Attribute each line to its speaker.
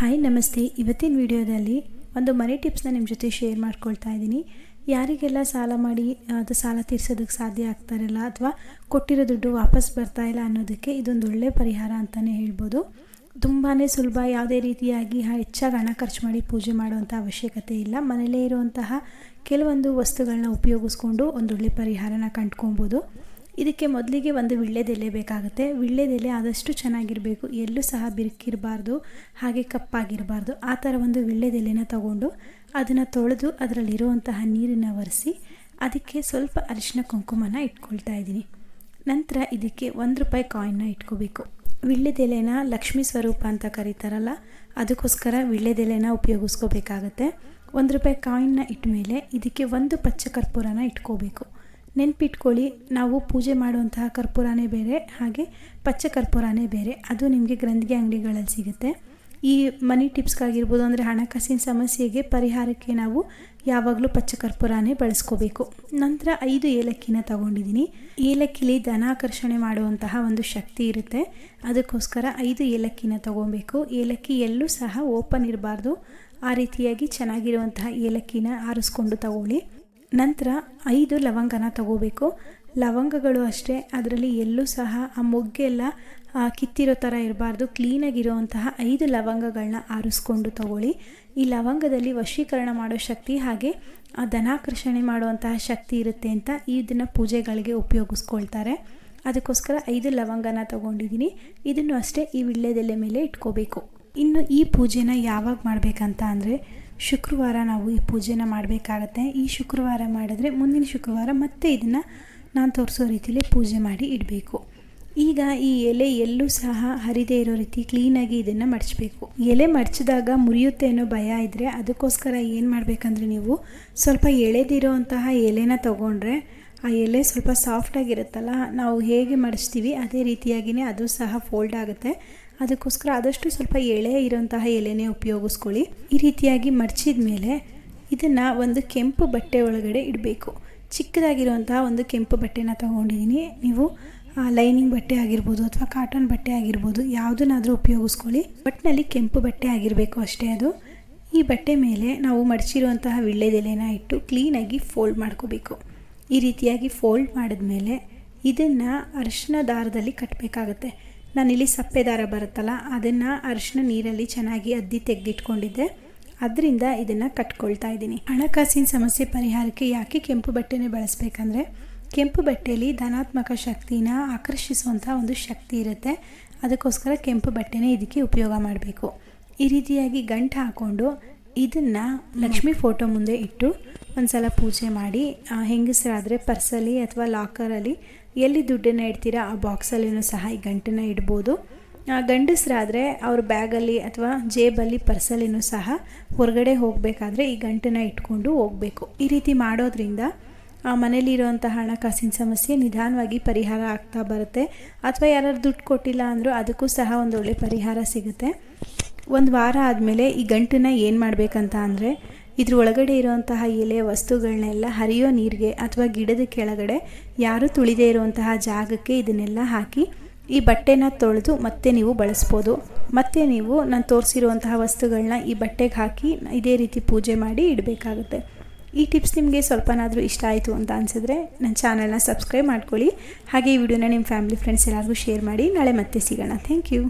Speaker 1: Hi, ನಮಸ್ತೆ. ಇವತ್ತಿನ ವಿಡಿಯೋದಲ್ಲಿ ಒಂದು ಮನಿ ಟಿಪ್ಸ್ನ ನಿಮ್ಮ ಜೊತೆ ಶೇರ್ ಮಾಡ್ಕೊಳ್ತಾ ಇದ್ದೀನಿ. ಯಾರಿಗೆಲ್ಲ ಸಾಲ ಮಾಡಿ, ಅದು ಸಾಲ ತೀರಿಸೋದಕ್ಕೆ ಸಾಧ್ಯ ಆಗ್ತಾರಲ್ಲ ಅಥವಾ ಕೊಟ್ಟಿರೋ ದುಡ್ಡು ವಾಪಸ್ ಬರ್ತಾ ಇಲ್ಲ ಅನ್ನೋದಕ್ಕೆ ಇದೊಂದು ಒಳ್ಳೆ ಪರಿಹಾರ ಅಂತಲೇ ಹೇಳ್ಬೋದು. ತುಂಬಾ ಸುಲಭ. ಯಾವುದೇ ರೀತಿಯಾಗಿ ಹೆಚ್ಚಾಗಿ ಹಣ ಖರ್ಚು ಮಾಡಿ ಪೂಜೆ ಮಾಡುವಂಥ ಅವಶ್ಯಕತೆ ಇಲ್ಲ. ಮನೆಯಲ್ಲೇ ಇರುವಂತಹ ಕೆಲವೊಂದು ವಸ್ತುಗಳನ್ನ ಉಪಯೋಗಿಸ್ಕೊಂಡು ಒಂದೊಳ್ಳೆ ಪರಿಹಾರನ ಕಂಡ್ಕೊಬೋದು ಇದಕ್ಕೆ ಮೊದಲಿಗೆ ಒಂದು ವಿಳ್ಳೆದೆಲೆ ಬೇಕಾಗುತ್ತೆ. ವಿಳ್ಳೆದೆಲೆ ಆದಷ್ಟು ಚೆನ್ನಾಗಿರಬೇಕು. ಎಲ್ಲೂ ಸಹ ಬಿರುಕಿರಬಾರ್ದು. ಹಾಗೆ ಕಪ್ಪಾಗಿರಬಾರ್ದು. ಆ ಥರ ಒಂದು ವಿಳ್ಳೆದೆಲೆನ ತಗೊಂಡು ಅದನ್ನು ತೊಳೆದು ಅದರಲ್ಲಿರುವಂತಹ ನೀರನ್ನು ಒರೆಸಿ ಅದಕ್ಕೆ ಸ್ವಲ್ಪ ಅರಿಶಿನ ಕುಂಕುಮನ ಇಟ್ಕೊಳ್ತಾ ಇದ್ದೀನಿ. ನಂತರ ಇದಕ್ಕೆ ಒಂದು ರೂಪಾಯಿ ಕಾಯಿನ್ನ ಇಟ್ಕೋಬೇಕು. ವಿಳ್ಳೆದೆಲೆನ ಲಕ್ಷ್ಮೀ ಸ್ವರೂಪ ಅಂತ ಕರೀತಾರಲ್ಲ, ಅದಕ್ಕೋಸ್ಕರ ವಿಳ್ಳೆದೆಲೆನ ಉಪಯೋಗಿಸ್ಕೋಬೇಕಾಗತ್ತೆ. ಒಂದು ರೂಪಾಯಿ ಕಾಯಿನ್ನ ಇಟ್ಟ ಮೇಲೆ ಇದಕ್ಕೆ ಒಂದು ಪಚ್ಚ ಕರ್ಪೂರನ ಇಟ್ಕೋಬೇಕು. ನೆನ್ಪಿಟ್ಕೊಳ್ಳಿ, ನಾವು ಪೂಜೆ ಮಾಡುವಂತಹ ಕರ್ಪೂರನೇ ಬೇರೆ, ಹಾಗೆ ಪಚ್ಚ ಕರ್ಪೂರನೇ ಬೇರೆ. ಅದು ನಿಮಗೆ ಗ್ರಂಥಿಗೆ ಅಂಗಡಿಗಳಲ್ಲಿ ಸಿಗುತ್ತೆ. ಈ ಮನಿ ಟಿಪ್ಸ್ಗಾಗಿರ್ಬೋದು ಅಂದರೆ ಹಣಕಾಸಿನ ಸಮಸ್ಯೆಗೆ ಪರಿಹಾರಕ್ಕೆ ನಾವು ಯಾವಾಗಲೂ ಪಚ್ಚ ಕರ್ಪೂರನೇ ಬಳಸ್ಕೋಬೇಕು. ನಂತರ ಐದು ಏಲಕ್ಕಿನ ತಗೊಂಡಿದ್ದೀನಿ. ಏಲಕ್ಕಿಲಿ ಧನಾಕರ್ಷಣೆ ಮಾಡುವಂತಹ ಒಂದು ಶಕ್ತಿ ಇರುತ್ತೆ. ಅದಕ್ಕೋಸ್ಕರ ಐದು ಏಲಕ್ಕಿನ ತಗೊಬೇಕು. ಏಲಕ್ಕಿ ಎಲ್ಲೂ ಸಹ ಓಪನ್ ಇರಬಾರ್ದು. ಆ ರೀತಿಯಾಗಿ ಚೆನ್ನಾಗಿರುವಂತಹ ಏಲಕ್ಕಿನ ಆರಿಸ್ಕೊಂಡು ತಗೊಳ್ಳಿ. ನಂತರ ಐದು ಲವಂಗನ ತಗೋಬೇಕು. ಲವಂಗಗಳು ಅಷ್ಟೇ, ಅದರಲ್ಲಿ ಎಲ್ಲೂ ಸಹ ಆ ಮೊಗ್ಗೆಲ್ಲ ಕಿತ್ತಿರೋ ಥರ ಇರಬಾರ್ದು. ಕ್ಲೀನಾಗಿರುವಂತಹ ಐದು ಲವಂಗಗಳನ್ನ ಆರಿಸ್ಕೊಂಡು ತಗೊಳ್ಳಿ. ಈ ಲವಂಗದಲ್ಲಿ ವಶೀಕರಣ ಮಾಡೋ ಶಕ್ತಿ ಹಾಗೆ ಆ ಧನಾಕರ್ಷಣೆ ಮಾಡುವಂತಹ ಶಕ್ತಿ ಇರುತ್ತೆ ಅಂತ ಇದನ್ನು ಪೂಜೆಗಳಿಗೆ ಉಪಯೋಗಿಸ್ಕೊಳ್ತಾರೆ. ಅದಕ್ಕೋಸ್ಕರ ಐದು ಲವಂಗನ ತಗೊಂಡಿದ್ದೀನಿ. ಇದನ್ನು ಅಷ್ಟೇ ಈ ವಿಳ್ಳೆದೆಲೆ ಮೇಲೆ ಇಟ್ಕೋಬೇಕು. ಇನ್ನು ಈ ಪೂಜೆನ ಯಾವಾಗ ಮಾಡಬೇಕಂತ ಅಂದರೆ ಶುಕ್ರವಾರ ನಾವು ಈ ಪೂಜೆನ ಮಾಡಬೇಕಾಗತ್ತೆ. ಈ ಶುಕ್ರವಾರ ಮಾಡಿದ್ರೆ ಮುಂದಿನ ಶುಕ್ರವಾರ ಮತ್ತೆ ಇದನ್ನು ನಾನು ತೋರಿಸೋ ರೀತಿಯಲ್ಲಿ ಪೂಜೆ ಮಾಡಿ ಇಡಬೇಕು. ಈಗ ಈ ಎಲೆ ಎಲ್ಲೂ ಸಹ ಹರಿದೇ ಇರೋ ರೀತಿ ಕ್ಲೀನಾಗಿ ಇದನ್ನು ಮಡಚಬೇಕು. ಎಲೆ ಮಡಚಿದಾಗ ಮುರಿಯುತ್ತೆ ಅನ್ನೋ ಭಯ ಇದ್ದರೆ ಅದಕ್ಕೋಸ್ಕರ ಏನು ಮಾಡಬೇಕಂದ್ರೆ ನೀವು ಸ್ವಲ್ಪ ಎಳೆದಿರೋವಂತಹ ಎಲೆನ ತೊಗೊಂಡ್ರೆ ಆ ಎಲೆ ಸ್ವಲ್ಪ ಸಾಫ್ಟಾಗಿರುತ್ತಲ್ಲ ನಾವು ಹೇಗೆ ಮಡಚ್ತೀವಿ ಅದೇ ರೀತಿಯಾಗಿಯೇ ಅದು ಸಹ ಫೋಲ್ಡ್ ಆಗುತ್ತೆ. ಅದಕ್ಕೋಸ್ಕರ ಆದಷ್ಟು ಸ್ವಲ್ಪ ಎಳೆ ಇರೋಂತಹ ಎಲೆನೇ ಉಪಯೋಗಿಸ್ಕೊಳ್ಳಿ. ಈ ರೀತಿಯಾಗಿ ಮಡಚಿದ ಮೇಲೆ ಇದನ್ನು ಒಂದು ಕೆಂಪು ಬಟ್ಟೆ ಒಳಗಡೆ ಇಡಬೇಕು. ಚಿಕ್ಕದಾಗಿರುವಂತಹ ಒಂದು ಕೆಂಪು ಬಟ್ಟೆನ ತೊಗೊಂಡಿದ್ದೀನಿ. ನೀವು ಲೈನಿಂಗ್ ಬಟ್ಟೆ ಆಗಿರ್ಬೋದು ಅಥವಾ ಕಾಟನ್ ಬಟ್ಟೆ ಆಗಿರ್ಬೋದು ಯಾವುದನ್ನಾದರೂ ಉಪಯೋಗಿಸ್ಕೊಳ್ಳಿ. ಒಟ್ಟಿನಲ್ಲಿ ಕೆಂಪು ಬಟ್ಟೆ ಆಗಿರಬೇಕು ಅಷ್ಟೇ ಅದು. ಈ ಬಟ್ಟೆ ಮೇಲೆ ನಾವು ಮಡಚಿರುವಂತಹ ವಿಳ್ಳೆದೆಲೆನ ಇಟ್ಟು ಕ್ಲೀನಾಗಿ ಫೋಲ್ಡ್ ಮಾಡ್ಕೋಬೇಕು. ಈ ರೀತಿಯಾಗಿ ಫೋಲ್ಡ್ ಮಾಡಿದ್ಮೇಲೆ ಇದನ್ನು ಅರಿಶಿನ ದಾರದಲ್ಲಿ ಕಟ್ಟಬೇಕಾಗತ್ತೆ ನಾನಿಲ್ಲಿ ಸಪ್ಪೆ ದಾರ ಬರುತ್ತಲ್ಲ, ಅದನ್ನು ಅರಿಶಿನ ನೀರಲ್ಲಿ ಚೆನ್ನಾಗಿ ಅದ್ದಿ ತೆಗೆದಿಟ್ಕೊಂಡಿದ್ದೆ. ಅದರಿಂದ ಇದನ್ನು ಕಟ್ಕೊಳ್ತಾ ಇದ್ದೀನಿ. ಹಣಕಾಸಿನ ಸಮಸ್ಯೆ ಪರಿಹಾರಕ್ಕೆ ಯಾಕೆ ಕೆಂಪು ಬಟ್ಟೆನೇ ಬಳಸಬೇಕಂದ್ರೆ, ಕೆಂಪು ಬಟ್ಟೆಯಲ್ಲಿ ಧನಾತ್ಮಕ ಶಕ್ತಿನ ಆಕರ್ಷಿಸುವಂಥ ಒಂದು ಶಕ್ತಿ ಇರುತ್ತೆ. ಅದಕ್ಕೋಸ್ಕರ ಕೆಂಪು ಬಟ್ಟೆನೇ ಇದಕ್ಕೆ ಉಪಯೋಗ ಮಾಡಬೇಕು. ಈ ರೀತಿಯಾಗಿ ಗಂಟು ಹಾಕ್ಕೊಂಡು ಇದನ್ನು ಲಕ್ಷ್ಮಿ ಫೋಟೋ ಮುಂದೆ ಇಟ್ಟು ಒಂದು ಸಲ ಪೂಜೆ ಮಾಡಿ ಹೆಂಗಸರಾದರೆ ಪರ್ಸಲ್ಲಿ ಅಥವಾ ಲಾಕರಲ್ಲಿ ಎಲ್ಲಿ ದುಡ್ಡನ್ನು ಇಡ್ತೀರಾ, ಆ ಬಾಕ್ಸಲ್ಲಿನೂ ಸಹ ಈ ಗಂಟನ್ನು ಇಡ್ಬೋದು. ಗಂಡಸರಾದರೆ ಅವ್ರ ಬ್ಯಾಗಲ್ಲಿ ಅಥವಾ ಜೇಬಲ್ಲಿ, ಪರ್ಸಲ್ಲಿನೂ ಸಹ ಹೊರಗಡೆ ಹೋಗಬೇಕಾದ್ರೆ ಈ ಗಂಟನ್ನು ಇಟ್ಕೊಂಡು ಹೋಗಬೇಕು. ಈ ರೀತಿ ಮಾಡೋದ್ರಿಂದ, ಆ ಮನೇಲಿರುವಂಥ ಹಣಕಾಸಿನ ಸಮಸ್ಯೆ ನಿಧಾನವಾಗಿ ಪರಿಹಾರ ಆಗ್ತಾ ಬರುತ್ತೆ. ಅಥವಾ ಯಾರು ದುಡ್ಡು ಕೊಟ್ಟಿಲ್ಲ ಅಂದರೂ ಅದಕ್ಕೂ ಸಹ ಒಂದೊಳ್ಳೆ ಪರಿಹಾರ ಸಿಗುತ್ತೆ. ಒಂದು ವಾರ ಆದಮೇಲೆ ಈ ಗಂಟನ್ನು ಏನು ಮಾಡಬೇಕಂತ ಅಂದರೆ ಇದ್ರ ಒಳಗಡೆ ಇರುವಂತಹ ಎಲೆ ವಸ್ತುಗಳನ್ನೆಲ್ಲ ಹರಿಯೋ ನೀರಿಗೆ ಅಥವಾ ಗಿಡದ ಕೆಳಗಡೆ ಯಾರು ತುಳಿದೇ ಇರುವಂತಹ ಜಾಗಕ್ಕೆ ಇದನ್ನೆಲ್ಲ ಹಾಕಿ ಈ ಬಟ್ಟೆನ ತೊಳೆದು ಮತ್ತೆ ನೀವು ಬಳಸ್ಬೋದು. ಮತ್ತೆ ನೀವು ನಾನು ತೋರಿಸಿರುವಂತಹ ವಸ್ತುಗಳನ್ನ ಈ ಬಟ್ಟೆಗೆ ಹಾಕಿ ಇದೇ ರೀತಿ ಪೂಜೆ ಮಾಡಿ ಇಡಬೇಕಾಗುತ್ತೆ. ಈ ಟಿಪ್ಸ್ ನಿಮಗೆ ಸ್ವಲ್ಪನಾದರೂ ಇಷ್ಟ ಆಯಿತು ಅಂತ ಅನಿಸಿದ್ರೆ ನನ್ನ ಚಾನಲ್ನ ಸಬ್ಸ್ಕ್ರೈಬ್ ಮಾಡ್ಕೊಳ್ಳಿ. ಹಾಗೆ ಈ ವಿಡಿಯೋನ ನಿಮ್ಮ ಫ್ಯಾಮಿಲಿ ಫ್ರೆಂಡ್ಸ್ ಎಲ್ಲರಿಗೂ ಶೇರ್ ಮಾಡಿ. ನಾಳೆ ಮತ್ತೆ ಸಿಗೋಣ. Thank you.